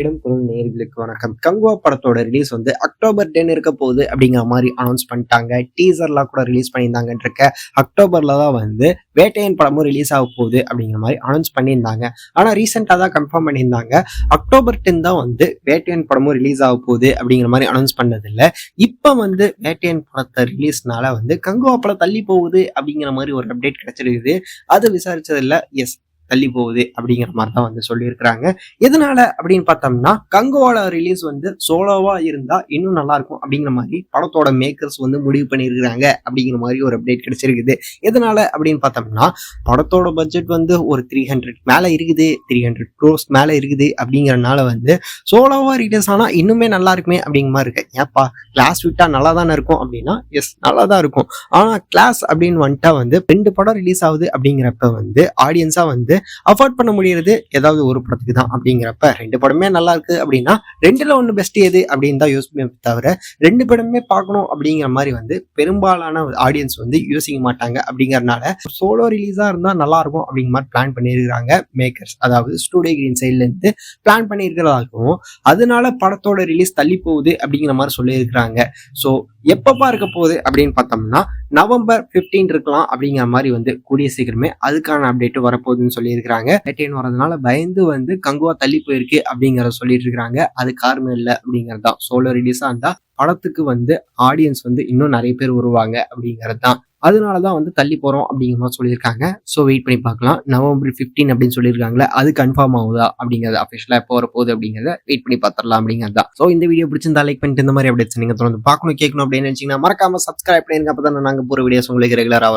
இடம் பொருள் நேர்களுக்கு வணக்கம். கங்குவா படத்தோட ரிலீஸ் வந்து அக்டோபர் டென் இருக்க போகுது அப்படிங்கிற மாதிரி அனௌன்ஸ் பண்ணிட்டாங்க. டீசர்லாம் கூட ரிலீஸ் பண்ணியிருந்தாங்கன்னு இருக்க. அக்டோபர்ல தான் வந்து வேட்டையன் படமும் ரிலீஸ் ஆக போகுது அப்படிங்கிற மாதிரி அனௌன்ஸ் பண்ணியிருந்தாங்க. ஆனால் ரீசெண்டாக தான் கன்ஃபார்ம் பண்ணியிருந்தாங்க. அக்டோபர் டென் தான் வந்து வேட்டையன் படமும் ரிலீஸ் ஆக போகுது அப்படிங்கிற மாதிரி அனௌன்ஸ் பண்ணதில்லை. இப்போ வந்து வேட்டையன் படத்தை ரிலீஸ்னால வந்து கங்குவா படம் தள்ளி போகுது அப்படிங்கிற மாதிரி ஒரு அப்டேட் கிடைச்சிருக்குது. அது விசாரிச்சதில்ல. எஸ் தள்ளி போகுது அப்படிங்கிற மாதிரி தான் வந்து சொல்லியிருக்கிறாங்க. எதனால அப்படின்னு பார்த்தோம்னா கங்குவால ரிலீஸ் வந்து சோலோவா இருந்தா இன்னும் நல்லா இருக்கும் அப்படிங்கிற மாதிரி படத்தோட மேக்கர்ஸ் வந்து முடிவு பண்ணியிருக்கிறாங்க அப்படிங்கிற மாதிரி ஒரு அப்டேட் கிடைச்சிருக்குது. எதனால அப்படின்னு பார்த்தோம்னா படத்தோட பட்ஜெட் வந்து ஒரு த்ரீ ஹண்ட்ரட் மேலே இருக்குது த்ரீ ஹண்ட்ரட் க்ரோஸ் மேலே இருக்குது அப்படிங்கறனால வந்து சோலோவா ரிலீஸ் ஆனால் இன்னுமே நல்லா இருக்குமே அப்படிங்கிற மாதிரி இருக்கு. ஏப்பா கிளாஸ் விட்டா நல்லா தானே இருக்கும் அப்படின்னா எஸ் நல்லா தான் இருக்கும். ஆனால் கிளாஸ் அப்படின்னு வந்துட்டா வந்து ரெண்டு படம் ரிலீஸ் ஆகுது அப்படிங்கிறப்ப வந்து ஆடியன்ஸாக வந்து அஃபோர்ட் பண்ண முடியறது ஏதாவது ஒரு படத்துக்கு தான் அப்படிங்கிறப்ப ரெண்டு படமே நல்லா இருக்கு அப்படின்னா ரெண்டுல ஒன்று பெஸ்ட் எது அப்படின்னு தான் யோசிப்பே தவிர ரெண்டு படமே பார்க்கணும் அப்படிங்கிற மாதிரி வந்து பெரும்பாலான ஆடியன்ஸ் வந்து யோசிக்க மாட்டாங்க அப்படிங்கறனால சோலோ ரிலீஸா இருந்தா நல்லா இருக்கும் அப்படிங்கிற மாதிரி பிளான் பண்ணியிருக்கிறாங்க மேக்கர்ஸ் அதாவது ஸ்டூடியோ கிரீன் சைட்ல இருந்து பிளான் பண்ணியிருக்கிறதாகவும் அதனால படத்தோட ரிலீஸ் தள்ளி போகுது அப்படிங்கிற மாதிரி சொல்லியிருக்கிறாங்க. ஸோ எப்பப்பா இருக்க போகுது அப்படின்னு பார்த்தோம்னா நவம்பர் 15 இருக்கலாம் அப்படிங்கிற மாதிரி வந்து கூடிய சீக்கிரமே அதுக்கான அப்டேட் வரப்போகுதுன்னு சொல்லியிருக்கிறாங்க. வேட்டையன் வரதுனால பயந்து வந்து கங்குவா தள்ளி போயிருக்கு அப்படிங்கிறத சொல்லிட்டு இருக்காங்க. அது காரணம் இல்லை அப்படிங்கிறது தான் சோலோ ரிலீஸாக இருந்தா படத்துக்கு வந்து ஆடியன்ஸ் வந்து இன்னும் நிறைய பேர் வருவாங்க அப்படிங்கிறது தான் அதனால தான் வந்து தள்ளி போகிறோம் அப்படிங்கிற மாதிரி சொல்லியிருக்காங்க. ஸோ வெயிட் பண்ணி பார்க்கலாம். நவம்பர் 15 அப்படின்னு சொல்லியிருக்காங்களே அது கன்ஃபார்ம் ஆகுதா அப்படிங்கிறது அஃபிஷியலாக எப்போ போகுது அப்படிங்கிறத வெயிட் பண்ணி பார்த்துடலாம் அப்படிங்கிறது தான் ஸோ இந்த வீடியோ பிடிச்சிருந்தா லைக் பண்ணிட்டு இந்த மாதிரி அப்டேட்ஸ் நீங்கள் தொடர்ந்து பார்க்கணும் கேட்கணும் அப்படின்னு நினச்சிங்கன்னா மறக்காம சப்ஸ்கிரைப் பண்ணிருங்க. அப்போ தான் நாங்கள் போகிற வீடியோஸ் உங்களுக்கு ரெகுலராக வரும்.